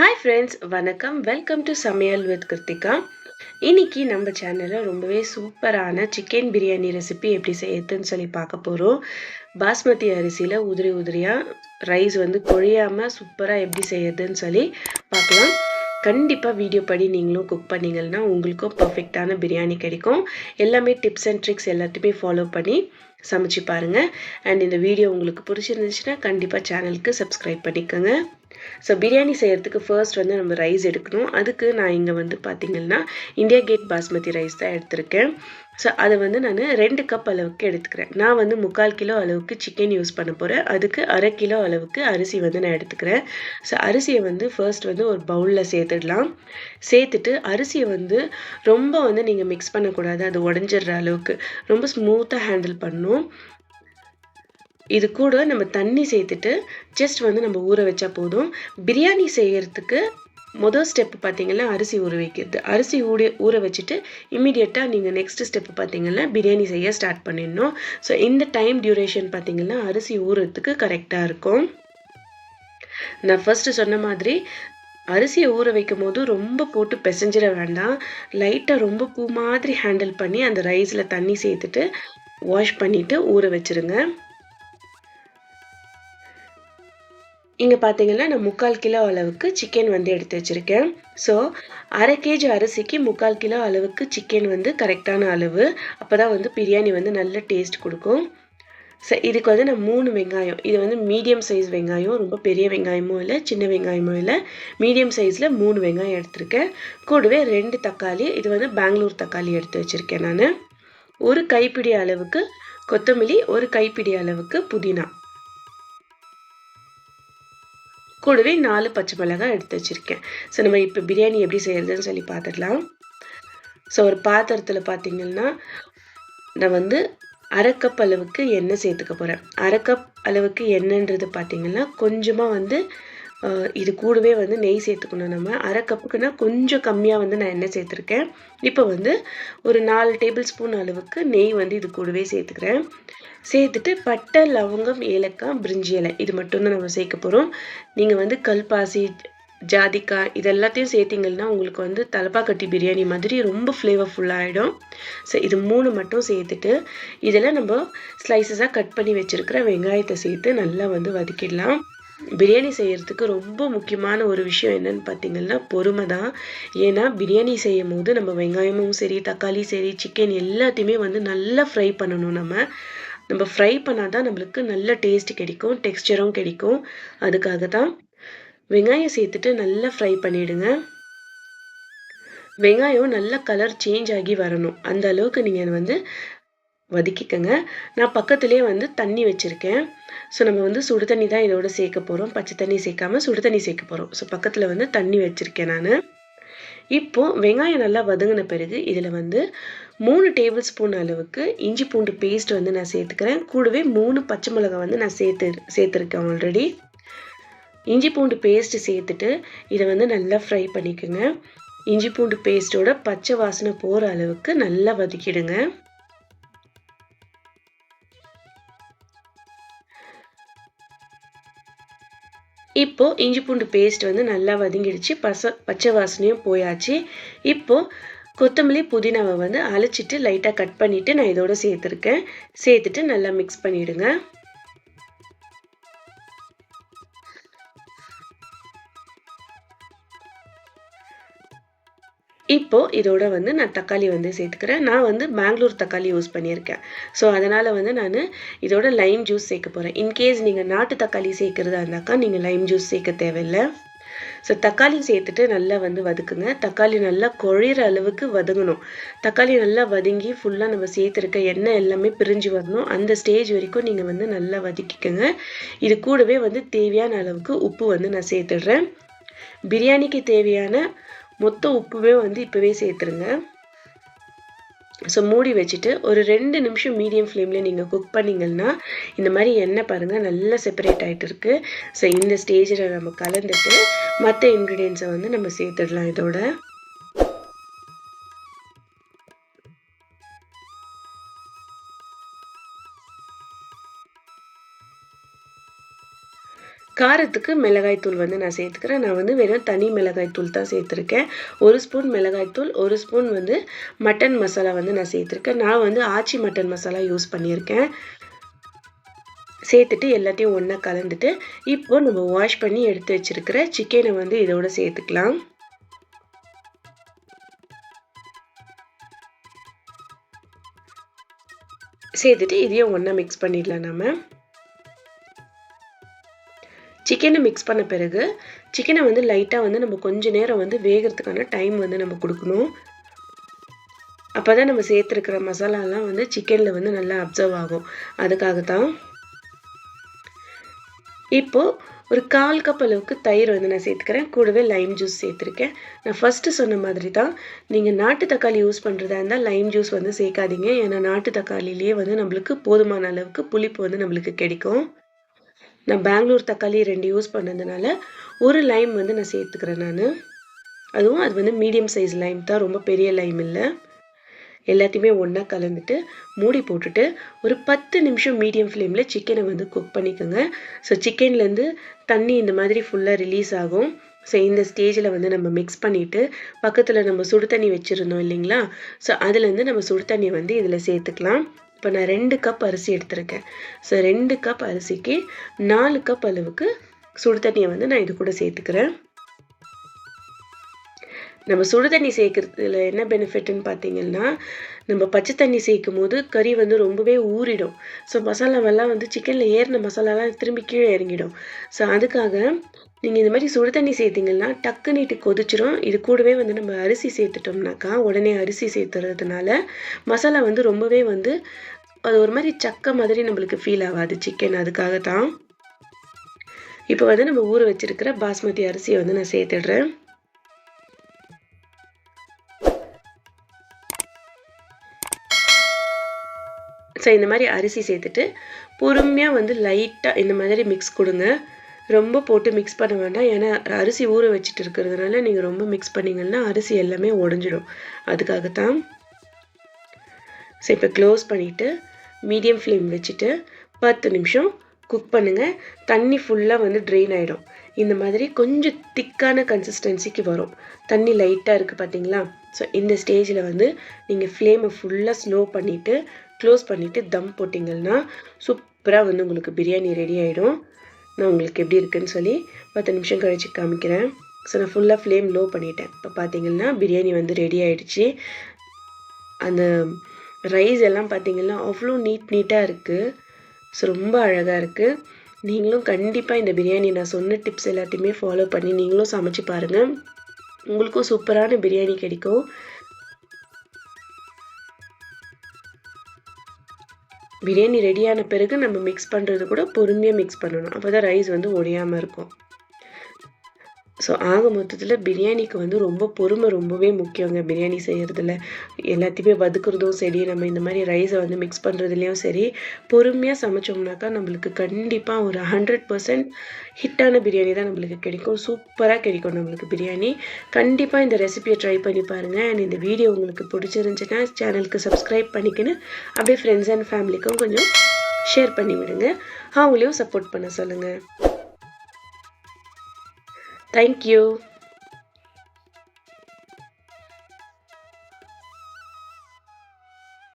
Hi friends வணக்கம். Welcome to சமையல் with Kiruthika. இன்னைக்கு நம்ம சேனலில் ரொம்பவே சூப்பரான சிக்கன் பிரியாணி ரெசிபி எப்படி செய்யறதுன்னு சொல்லி பார்க்க போகிறோம் பாஸ்மதி அரிசியில் உதிரி உதிரியாக ரைஸ் வந்து குழையாமல் சூப்பராக எப்படி செய்யறதுன்னு சொல்லி பார்க்கலாம். கண்டிப்பாக வீடியோ படி நீங்களும் குக் பண்ணிங்கன்னா உங்களுக்கும் பர்ஃபெக்டான பிரியாணி கிடைக்கும். எல்லாமே டிப்ஸ் அண்ட் ட்ரிக்ஸ் எல்லாத்தையுமே ஃபாலோ பண்ணி சமைச்சு பாருங்கள் அண்ட் இந்த வீடியோ உங்களுக்கு பிடிச்சிருந்துச்சுன்னா கண்டிப்பாக சேனலுக்கு சப்ஸ்கிரைப் பண்ணிக்கோங்க. ஸோ பிரியாணி செய்கிறதுக்கு ஃபர்ஸ்ட் வந்து நம்ம ரைஸ் எடுக்கணும். அதுக்கு நான் இங்கே வந்து பார்த்திங்கன்னா இந்தியா கேட் பாஸ்மதி ரைஸ் தான் எடுத்திருக்கேன். ஸோ அதை வந்து நான் ரெண்டு கப் அளவுக்கு எடுத்துக்கிறேன். நான் வந்து முக்கால் கிலோ அளவுக்கு சிக்கன் யூஸ் பண்ண போகிறேன் அதுக்கு அரை கிலோ அளவுக்கு அரிசி வந்து நான் எடுத்துக்கிறேன். ஸோ அரிசியை வந்து ஃபர்ஸ்ட் வந்து ஒரு பவுலில் சேர்த்துடலாம். சேர்த்துட்டு அரிசியை வந்து ரொம்ப வந்து நீங்கள் மிக்ஸ் பண்ணக்கூடாது. அது உடஞ்சிடுற அளவுக்கு. ரொம்ப ஸ்மூத்தாக ஹேண்டில் பண்ணணும். இது கூட நம்ம தண்ணி சேர்த்துட்டு ஜஸ்ட் வந்து நம்ம ஊற வச்சா போதும். பிரியாணி செய்யறதுக்கு மொதல் ஸ்டெப் பார்த்தீங்கன்னா அரிசி ஊற வைக்கிறது. அரிசி ஊட ஊற வச்சுட்டு இம்மிடியட்டாக நீங்கள் நெக்ஸ்ட் ஸ்டெப் பார்த்தீங்கன்னா பிரியாணி செய்ய ஸ்டார்ட் பண்ணிடணும். ஸோ இந்த டைம் டியூரேஷன் பார்த்தீங்கன்னா அரிசி ஊறுறதுக்கு கரெக்டாக இருக்கும். நான் ஃபஸ்ட்டு சொன்ன மாதிரி அரிசியை ஊற வைக்கும் போது ரொம்ப போட்டு பிசைஞ்சிட வேண்டாம். லைட்டாக ரொம்ப பூ மாதிரி ஹேண்டில் பண்ணி அந்த ரைஸில் தண்ணி சேர்த்துட்டு வாஷ் பண்ணிவிட்டு ஊற வச்சுருங்க. இங்கே பார்த்தீங்கன்னா நான் முக்கால் கிலோ அளவுக்கு சிக்கன் வந்து எடுத்து வச்சுருக்கேன். ஸோ அரை கேஜி அரிசிக்கு முக்கால் கிலோ அளவுக்கு சிக்கன் வந்து கரெக்டான அளவு. அப்போ தான் வந்து பிரியாணி வந்து நல்ல டேஸ்ட் கொடுக்கும். ஸோ இதுக்கு வந்து நான் மூணு வெங்காயம். இது வந்து மீடியம் சைஸ் வெங்காயம். ரொம்ப பெரிய வெங்காயமும் இல்லை சின்ன வெங்காயமும் இல்லை. மீடியம் சைஸில் மூணு வெங்காயம் எடுத்திருக்கேன். கூடவே ரெண்டு தக்காளி இது வந்து பெங்களூர் தக்காளி எடுத்து வச்சுருக்கேன் நான். ஒரு கைப்பிடி அளவுக்கு கொத்தமல்லி ஒரு கைப்பிடி அளவுக்கு புதினா. கூடவே நாலு பச்சை மிளகாய் எடுத்து வச்சுருக்கேன். ஸோ நம்ம இப்போ பிரியாணி எப்படி செய்கிறதுன்னு சொல்லி பார்த்துடலாம். ஸோ ஒரு பாத்திரத்தில் பார்த்தீங்கன்னா நான் வந்து அரைக்கப் அளவுக்கு எண்ணெய் சேர்த்துக்க போகிறேன் அரைக்கப் அளவுக்கு எண்ணெய்ன்றது பார்த்தீங்கன்னா கொஞ்சமாக வந்து இது கூடவே வந்து நெய் சேர்த்துக்கணும் நம்ம. அரை கப்புக்குன்னா கொஞ்சம் கம்மியாக வந்து நான் எண்ணெய் சேர்த்துருக்கேன். இப்போ வந்து ஒரு நாலு டேபிள் ஸ்பூன் அளவுக்கு நெய் வந்து இது கூடவே சேர்த்துக்கிறேன். சேர்த்துட்டு பட்டை லவங்கம் ஏலக்காய் பிரிஞ்சி இலை இது மட்டும்தான் நம்ம சேர்க்க போகிறோம் நீங்கள் வந்து கல்பாசி ஜாதிக்காய் இது எல்லாத்தையும் சேர்த்திங்கன்னா உங்களுக்கு வந்து தலப்பாக்கட்டி பிரியாணி மாதிரி ரொம்ப ஃப்ளேவர்ஃபுல்லாகிடும் ஸோ இது மூணு மட்டும் சேர்த்துட்டு இதில் நம்ம ஸ்லைசஸாக கட் பண்ணி வச்சுருக்கிற வெங்காயத்தை சேர்த்து நல்லா வந்து வதக்கிடலாம். பிரியாணி செய்கிறதுக்கு ரொம்ப முக்கியமான ஒரு விஷயம் என்னன்னு பார்த்தீங்கன்னா பொறுமை தான். ஏன்னா பிரியாணி செய்யும் போது நம்ம வெங்காயமும் சரி தக்காளி சரி சிக்கன் எல்லாத்தையுமே வந்து நல்லா ஃப்ரை பண்ணணும் நம்ம. நம்ம ஃப்ரை பண்ணால் தான் நம்மளுக்கு நல்ல டேஸ்ட் கிடைக்கும் டெக்ஸ்டரும் கிடைக்கும். அதுக்காக தான் வெங்காயம் சேர்த்துட்டு நல்லா ஃப்ரை பண்ணிவிடுங்க வெங்காயம் நல்ல கலர் சேஞ்ச் ஆகி வரணும். அந்த அளவுக்கு நீங்கள் வந்து வதக்கிக்கங்க. நான் பக்கத்துலேயே வந்து தண்ணி வச்சுருக்கேன். ஸோ நம்ம வந்து சுடு தண்ணி தான் இதோட சேர்க்க போகிறோம் பச்சை தண்ணி சேர்க்காம சுடு தண்ணி சேர்க்க போகிறோம் ஸோ பக்கத்தில் வந்து தண்ணி வச்சுருக்கேன் நான். இப்போது வெங்காயம் நல்லா வதங்கின பிறகு இதில் வந்து மூணு டேபிள் ஸ்பூன் அளவுக்கு இஞ்சி பூண்டு பேஸ்ட் வந்து நான் சேர்த்துக்கிறேன். கூடவே மூணு பச்சை மிளகாய் வந்து நான் சேர்த்து சேர்த்துருக்கேன் ஆல்ரெடி இஞ்சி பூண்டு பேஸ்ட் சேர்த்துட்டு இதை வந்து நல்லா ஃப்ரை பண்ணிக்கோங்க. இஞ்சி பூண்டு பேஸ்ட்டோட பச்சை வாசனை போகிற அளவுக்கு நல்லா வதக்கிடுங்க. இப்போது இஞ்சி பூண்டு பேஸ்ட் வந்து நல்லா வதங்கிடுச்சு. பச பச்சை வாசனையும் போயாச்சு. இப்போது கொத்தமல்லி புதினாவை வந்து அழைச்சிட்டு லைட்டாக கட் பண்ணிவிட்டு நான் இதோட சேர்த்துருக்கேன். சேர்த்துட்டு நல்லா மிக்ஸ் பண்ணிவிடுங்க இப்போது இதோட வந்து நான் தக்காளி வந்து சேர்த்துக்கிறேன். நான் வந்து பெங்களூர் தக்காளி யூஸ் பண்ணியிருக்கேன். ஸோ அதனால் வந்து நான் இதோட லைம் ஜூஸ் சேர்க்க போகிறேன் இன்கேஸ் நீங்கள் நாட்டு தக்காளி சேர்க்குறதா இருந்தாக்கா நீங்கள் லைம் ஜூஸ் சேர்க்க தேவையில்லை. ஸோ தக்காளி சேர்த்துட்டு நல்லா வந்து வதக்குங்க. தக்காளி நல்லா குழையிற அளவுக்கு வதங்கணும். தக்காளி நல்லா வதங்கி ஃபுல்லாக நம்ம சேர்த்துருக்க எண்ணெய் எல்லாமே பிரிஞ்சு வரணும். அந்த ஸ்டேஜ் வரைக்கும் நீங்கள் வந்து நல்லா வதக்கிக்கோங்க. இது கூடவே வந்து தேவையான அளவுக்கு உப்பு வந்து நான் சேர்த்துடுறேன். பிரியாணிக்கு தேவையான மொத்த உப்புமே வந்து இப்போவே சேர்த்துருங்க. ஸோ மூடி வச்சுட்டு ஒரு ரெண்டு நிமிஷம் மீடியம் ஃப்ளேமில் நீங்கள் குக் பண்ணிங்கன்னா இந்த மாதிரி எண்ணெய் பாருங்கள் நல்லா செப்பரேட் ஆகிட்டு இருக்கு. ஸோ இந்த ஸ்டேஜில் நம்ம கலந்துட்டு மற்ற இன்க்ரீடியன்ஸை வந்து நம்ம சேர்த்துடலாம் இதோட. காரத்துக்கு மிளகாய்த்தூள் வந்து நான் சேர்த்துக்கிறேன். நான் வந்து வெறும் தனி மிளகாய்த்தூள் தான் சேர்த்துருக்கேன். ஒரு ஸ்பூன் மிளகாய்த்தூள் ஒரு ஸ்பூன் வந்து மட்டன் மசாலா வந்து நான் சேர்த்துருக்கேன். நான் வந்து ஆச்சி மட்டன் மசாலா யூஸ் பண்ணியிருக்கேன். சேர்த்துட்டு எல்லாத்தையும் ஒன்றா கலந்துட்டு இப்போது நம்ம வாஷ் பண்ணி எடுத்து வச்சுருக்கிற சிக்கனை வந்து இதோட சேர்த்துக்கலாம். சேர்த்துட்டு இதையும் ஒன்றா மிக்ஸ் பண்ணிடலாம் நம்ம சிக்கனை மிக்ஸ் பண்ண பிறகு சிக்கனை வந்து லைட்டாக வந்து நம்ம கொஞ்ச நேரம் வந்து வேகிறதுக்கான டைம் வந்து நம்ம கொடுக்கணும். அப்போ தான் நம்ம சேர்த்துருக்கிற மசாலாலாம் வந்து சிக்கனில் வந்து நல்லா அப்சர்வ் ஆகும். அதுக்காக தான் இப்போது ஒரு கால் கப் அளவுக்கு தயிர் வந்து நான் சேர்த்துக்கிறேன். கூடவே லைம் ஜூஸ் சேர்த்துருக்கேன். நான் ஃபஸ்ட்டு சொன்ன மாதிரி தான் நீங்கள் நாட்டு தக்காளி யூஸ் பண்ணுறதா இருந்தால் லைம் ஜூஸ் வந்து சேர்க்காதீங்க. ஏன்னா நாட்டு தக்காளிலேயே வந்து நம்மளுக்கு போதுமான அளவுக்கு புளிப்பு வந்து நம்மளுக்கு கிடைக்கும். நான் பெங்களூர் தக்காளி ரெண்டு யூஸ் பண்ணதுனால ஒரு லைம் வந்து நான் சேர்த்துக்கிறேன் நான். அதுவும் அது வந்து மீடியம் சைஸ் லைம் தான் ரொம்ப பெரிய லைம் இல்லை. எல்லாத்தையுமே ஒன்றா கலந்துட்டு மூடி போட்டுட்டு ஒரு பத்து நிமிஷம் மீடியம் ஃப்ளேமில் சிக்கனை வந்து குக் பண்ணிக்கோங்க. ஸோ சிக்கன்லேருந்து தண்ணி இந்த மாதிரி ஃபுல்லாக ரிலீஸ் ஆகும். ஸோ இந்த ஸ்டேஜில் வந்து நம்ம மிக்ஸ் பண்ணிவிட்டு பக்கத்தில் நம்ம சுடு தண்ணி வச்சுருந்தோம் இல்லைங்களா? ஸோ அதுலேருந்து நம்ம சுடு தண்ணி வந்து இதில் சேர்த்துக்கலாம். இப்போ நான் ரெண்டு கப் அரிசி எடுத்திருக்கேன். ஸோ ரெண்டு கப் அரிசிக்கு நாலு கப் அளவுக்கு சுடு தண்ணியை வந்து நான் இது கூட சேர்த்துக்கிறேன். நம்ம சுடு தண்ணி சேர்க்கறதுல என்ன பெனிஃபிட்னு பார்த்தீங்கன்னா நம்ம பச்சை தண்ணி சேர்க்கும் போது கறி வந்து ரொம்பவே ஊறிடும். ஸோ மசாலாவெல்லாம் வந்து சிக்கனில் ஏறின மசாலாலாம் திரும்பி கீழே இறங்கிடும். ஸோ அதுக்காக நீங்கள் இந்த மாதிரி சுடு தண்ணி சேர்த்திங்கன்னா டக்கு நீட்டு கொதிச்சிரும். இது கூடவே வந்து நம்ம அரிசி சேர்த்துட்டோம்னாக்கா உடனே அரிசி சேர்த்துறதுனால மசாலா வந்து ரொம்பவே வந்து அது ஒரு மாதிரி சக்க மாதிரி நம்மளுக்கு ஃபீல் ஆகாது சிக்கன் அதுக்காக தான் இப்போ வந்து நம்ம ஊற வச்சிருக்கிற பாஸ்மதி அரிசியை வந்து நான் சேர்த்துடுறேன். ஸோ இந்த மாதிரி அரிசி சேர்த்துட்டு பொறுமையாக வந்து லைட்டாக இந்த மாதிரி மிக்ஸ் கொடுங்க. ரொம்ப போட்டு மிக்ஸ் பண்ண வேண்டாம். ஏன்னா அரிசி ஊற வச்சுட்டு இருக்கிறதுனால நீங்கள் ரொம்ப மிக்ஸ் பண்ணிங்கன்னா அரிசி எல்லாமே உடஞ்சிடும் அதுக்காகத்தான் ஸோ இப்போ க்ளோஸ் பண்ணிவிட்டு மீடியம் ஃப்ளேம் வச்சுட்டு பத்து நிமிஷம் குக் பண்ணுங்கள் தண்ணி ஃபுல்லாக வந்து ட்ரெயின் ஆகிடும் இந்த மாதிரி கொஞ்சம் திக்கான கன்சிஸ்டன்சிக்கு வரும். தண்ணி லைட்டாக இருக்குது பார்த்தீங்களா ஸோ இந்த ஸ்டேஜில் வந்து நீங்கள் ஃப்ளேமை ஃபுல்லாக ஸ்லோ பண்ணிவிட்டு க்ளோஸ் பண்ணிவிட்டு தம் போட்டிங்கன்னா சூப்பராக வந்து உங்களுக்கு பிரியாணி ரெடி ஆகிடும் நான் உங்களுக்கு எப்படி இருக்குன்னு சொல்லி பத்து நிமிஷம் கழித்து காமிக்கிறேன். ஸோ நான் ஃபுல்லாக ஃப்ளேம் லோ பண்ணிட்டேன். இப்போ பார்த்தீங்கன்னா பிரியாணி வந்து ரெடி ஆகிடுச்சி அந்த ரைஸ் எல்லாம் பார்த்தீங்கன்னா அவ்வளோ நீட் நீட்டாக இருக்குது ஸோ ரொம்ப அழகாக இருக்குது நீங்களும் கண்டிப்பாக இந்த பிரியாணி நான் சொன்ன டிப்ஸ் எல்லாத்தையுமே ஃபாலோ பண்ணி நீங்களும் சமைச்சு பாருங்கள் உங்களுக்கும் சூப்பரான பிரியாணி கிடைக்கும். பிரியாணி ரெடியான பிறகு நம்ம மிக்ஸ் பண்ணுறது கூட பொறுமையாக மிக்ஸ் பண்ணணும். அப்போ தான் ரைஸ் வந்து ஒடியாமல் இருக்கும். ஸோ ஆக மொத்தத்தில் பிரியாணிக்கு வந்து ரொம்ப பொறுமை ரொம்பவே முக்கியங்க. பிரியாணி செய்கிறதுல எல்லாத்தையுமே வதுக்குறதும் சரி நம்ம இந்த மாதிரி ரைஸை வந்து மிக்ஸ் பண்ணுறதுலையும் சரி பொறுமையாக சமைச்சோம்னாக்கா நம்மளுக்கு கண்டிப்பாக ஒரு ஹண்ட்ரட் பர்சன்ட் ஹிட்டான பிரியாணி தான் நம்மளுக்கு கிடைக்கும். சூப்பராக கிடைக்கும் நம்மளுக்கு பிரியாணி. கண்டிப்பாக இந்த ரெசிபியை ட்ரை பண்ணி பாருங்கள் அண்ட் இந்த வீடியோ உங்களுக்கு பிடிச்சிருந்துச்சுன்னா சேனலுக்கு சப்ஸ்கிரைப் பண்ணிக்கின்னு அப்படியே ஃப்ரெண்ட்ஸ் அண்ட் ஃபேமிலிக்கும் கொஞ்சம் ஷேர் பண்ணி விடுங்க அவங்களையும் சப்போர்ட் பண்ண சொல்லுங்கள் Thank you.